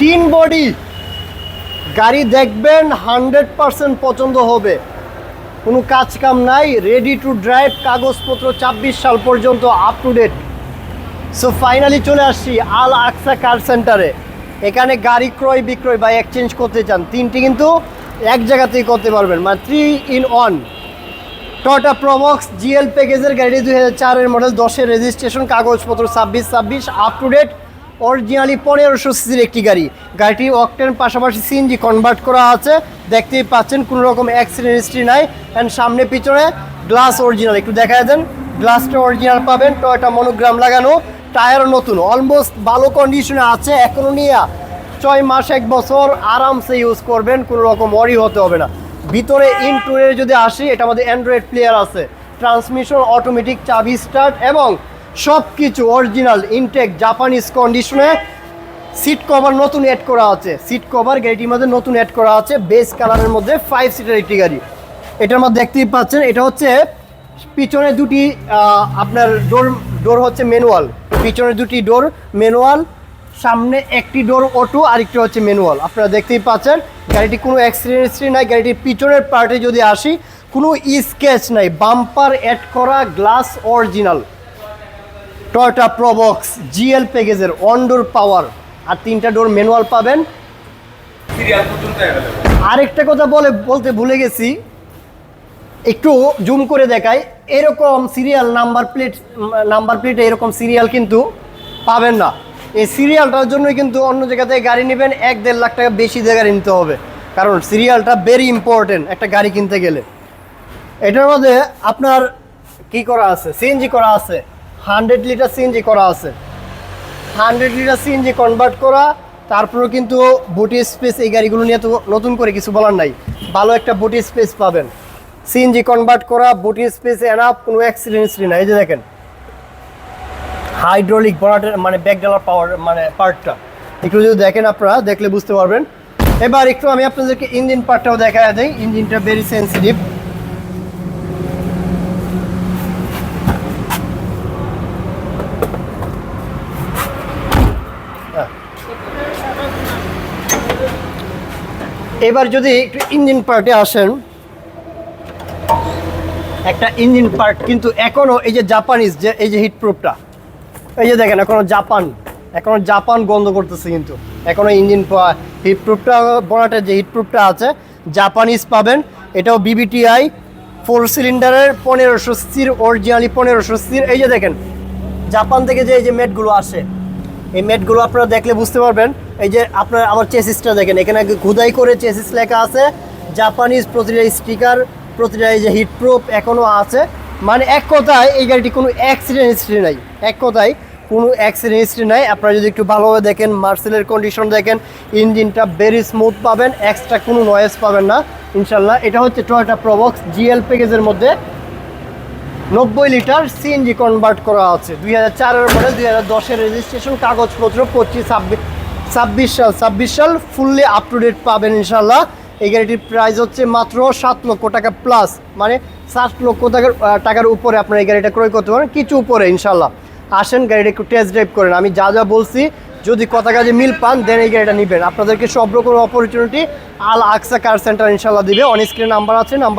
তিন বডি। গাড়ি দেখবেন হান্ড্রেড পার্সেন্ট পছন্দ হবে। কোনো কাজ কাম নাই রেডি টু ড্রাইভ কাগজপত্র ছাব্বিশ সাল পর্যন্ত up to date so finally চলে আসছি আল আকসা কার সেন্টারে এখানে গাড়ি ক্রয়, বিক্রয় বা এক্সচেঞ্জ করতে চান। তিনটি কিন্তু এক জায়গাতেই করতে পারবেন। মানে three in one Toyota Probox GL প্যাকেজের গাড়ি দুই হাজার চারের মডেল দশের রেজিস্ট্রেশন কাগজপত্র ছাব্বিশ ছাব্বিশ আপ টু ডেট অরিজিনালি পনেরোশো সিসির একটি গাড়ি। গাড়িটি অকটেন পাশাপাশি সিএনজি কনভার্ট করা আছে। দেখতেই পাচ্ছেন, কোনো রকম অ্যাক্সিডেন্ট হিস্ট্রি নাই। অ্যান্ড সামনে, পিছনে গ্লাস অরিজিনাল একটু দেখা দেন গ্লাসটা অরিজিনাল পাবেন। টয়টা মনোগ্রাম লাগানো টায়ারও নতুন। অলমোস্ট ভালো কন্ডিশনে আছে এখনও নিয়ে ছয় মাস, এক বছর আরামসে ইউজ করবেন, কোনো রকম ওয়ারি হতে হবে না। ভিতরে ইন টুরে যদি আসি, এটা আমাদের অ্যান্ড্রয়েড প্লেয়ার আছে। ট্রান্সমিশন অটোমেটিক চাবি স্টার্ট এবং সব কিছু অরিজিনাল ইনটেক জাপানিজ কন্ডিশনে সিট কভার নতুন অ্যাড করা আছে। সিট কভার গাড়িটির মধ্যে নতুন অ্যাড করা আছে। বেস কালারের মধ্যে ফাইভ সিটার একটি গাড়ি। এটার মধ্যে দেখতেই পাচ্ছেন, এটা হচ্ছে পিছনে দুটি আপনার ডোর ডোর হচ্ছে ম্যানুয়াল পিছনে দুটি ডোর ম্যানুয়াল সামনে একটি ডোর অটো আরেকটি হচ্ছে ম্যানুয়াল আপনারা দেখতেই পাচ্ছেন, গাড়িটি কোনো অ্যাক্সিডেন্ট হিস্ট্রি নাই। গাড়িটির পিছনের পার্টে যদি আসি, কোনো স্কেচ নাই। বাম্পার অ্যাড করা glass original Toyota Probox GL প্যাকেজের অন ডোর পাওয়ার আর তিনটা ডোর ম্যানুয়াল পাবেন। আরেকটা কথা বলে বলতে ভুলে গেছি। একটু জুম করে দেখাই। এরকম সিরিয়াল নাম্বার প্লেট নাম্বার প্লেটে এরকম সিরিয়াল কিন্তু পাবেন না। এই সিরিয়ালটার জন্যই কিন্তু অন্য জায়গা থেকে গাড়ি নেবেন। এক দেড় লাখ টাকা বেশি দিয়ে গাড়ি নিতে হবে। কারণ সিরিয়ালটা ভেরি ইম্পর্টেন্ট একটা গাড়ি কিনতে গেলে। এটার মধ্যে আপনার কি করা আছে? সিএনজি করা আছে। হান্ড্রেড লিটার সিএনজি করা আছে। হান্ড্রেড লিটার সিএনজি কনভার্ট করা, তারপরেও কিন্তু বুটি স্পেস এই গাড়িগুলো নিয়ে তো নতুন করে কিছু বলার নাই। ভালো একটা বুটি স্পেস পাবেন। সিএনজি কনভার্ট করা বুটি স্পেস এনাফ কোনো অ্যাক্সিডেন্ট নাই। এই যে দেখেন হাইড্রোলিক বরাটের মানে ব্যাক ডালার পাওয়ার মানে পার্টটা একটু যদি দেখেন আপনারা, দেখলে বুঝতে পারবেন। এবার একটু আমি আপনাদেরকে ইঞ্জিন পার্টটাও দেখা দেই। ইঞ্জিনটা ভেরি সেন্সিটিভ এবার যদি একটু ইঞ্জিন পার্টে আসেন, একটা ইঞ্জিন পার্ট কিন্তু এখনও এই যে জাপানিজ যে, এই যে হিটপ্রুফটা এই যে দেখেন এখনও জাপান এখনও জাপান গন্ধ করতেছে কিন্তু। এখনও ইঞ্জিন হিটপ্রুফটা বনাটের যে হিটপ্রুফটা আছে, জাপানিজ পাবেন। এটাও বিবিটিআই ফোর সিলিন্ডারের পনেরোশো স্থির অরিজিনালি পনেরোশো স্থির এই যে দেখেন, জাপান থেকে যে, এই যে মেটগুলো আসে, এই মেটগুলো আপনারা দেখলে বুঝতে পারবেন। এই যে আপনার আমার চেসিসটা দেখেন, এখানে খুদাই করে চেসিস লেখা আছে জাপানিজ প্রতিটা স্টিকার প্রতিটা এই যে হিটপ্রুফ এখনও আছে। মানে এক কথায় এই গাড়িটি কোনো অ্যাক্সিডেন্ট হিস্ট্রি নাই, এক কথায় কোনো অ্যাক্সিডেন্ট হিস্ট্রি নাই। আপনারা যদি একটু ভালোভাবে দেখেন, মার্সেলের কন্ডিশন দেখেন, ইঞ্জিনটা ভেরি স্মুথ পাবেন এক্সট্রা কোনো নয়েজ পাবেন না ইনশাল্লাহ এটা হচ্ছে টয়োটা প্রবক্স জিএল প্যাকেজের মধ্যে নব্বই লিটার সিএনজি কনভার্ট করা আছে। দুই হাজার চারের মডেল দুই হাজার দশের রেজিস্ট্রেশন কাগজপত্র, পঁচিশ, ছাব্বিশ ছাব্বিশ সাল ছাব্বিশ সাল ফুললি আপ টু ডেট পাবেন ইনশাল্লাহ এই গাড়িটির প্রাইস হচ্ছে মাত্র সাত লক্ষ টাকা প্লাস মানে সাত লক্ষ টাকার টাকার উপরে আপনার এই গাড়িটা ক্রয় করতে পারেন, কিছু উপরে ইনশাল্লাহ আসেন গাড়িটা একটু টেস্ট ড্রাইভ করেন, আমি যা যা বলছি, যদি কথা কাজে মিল পান দেন এই গাড়িটা নেবেন। আপনাদেরকে সব রকম অপরচুনিটি আল আকসা কার সেন্টার ইনশাল্লাহ দিবে। অন স্ক্রিন নাম্বার আছে নাম্বার